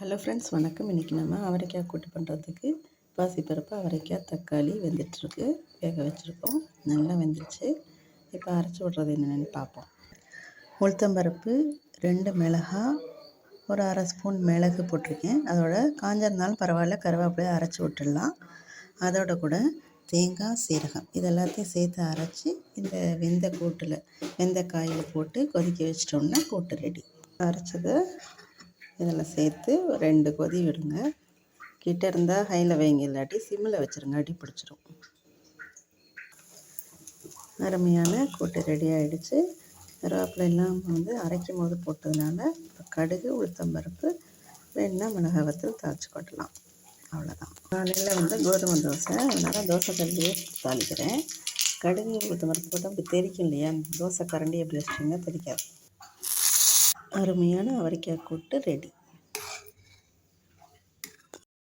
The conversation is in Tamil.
ஹலோ ஃப்ரெண்ட்ஸ் வணக்கம். இன்றைக்கி நம்ம அவரைக்காய் கூட்டு பண்ணுறதுக்கு பாசிப்பருப்பு அவரைக்காய் தக்காளி வெந்துட்டுருக்கு. வேக வச்சுருக்கோம். நல்லா வெந்துருச்சு. இப்போ அரைச்சி விட்றது என்னென்னு பார்ப்போம். உளுத்தம்பருப்பு ரெண்டு மிளகாய் ஒரு அரை ஸ்பூன் மிளகு போட்டிருக்கேன். அதோட காஞ்சிருந்தாலும் பரவாயில்ல கருவேப்பிலையை அரைச்சி விட்டுடலாம். அதோட கூட தேங்காய் சீரகம் இது எல்லாத்தையும் சேர்த்து அரைச்சி இந்த வெந்த கூட்டில் வெந்த காயில் போட்டு கொதிக்க வச்சிட்டோம்னா கூட்டு ரெடி அரைச்சதை இதில் சேர்த்து ரெண்டு கொதி விடுங்க. கிட்ட இருந்தால் ஹையில் வைங்க இல்லாட்டி சிம்மில் வச்சுருங்க அடி பிடிச்சிரும். அருமையான கூட்டு ரெடி ஆகிடுச்சு கருவேப்பிலை எல்லாம் வந்து அரைக்கும் போது போட்டதுனால இப்போ கடுகு உளுத்தம்பருப்பு வேணால் மிளகாய் வத்தல் தாளிச்சு கொட்டலாம். அவ்வளோதான். காலையில் வந்து கோதுமை தோசை. அதனால் தோசை கல்லையே தாளிக்கிறேன். கடுகு உளுத்தம்பருப்பு போட்டால் அப்படி தெரிக்கும் இல்லையா? தோசை கரண்டி எப்படி வச்சிட்டிங்கன்னா தெரிக்காது. அருமையான அவரைக்காய் கூட்டு ரெடி.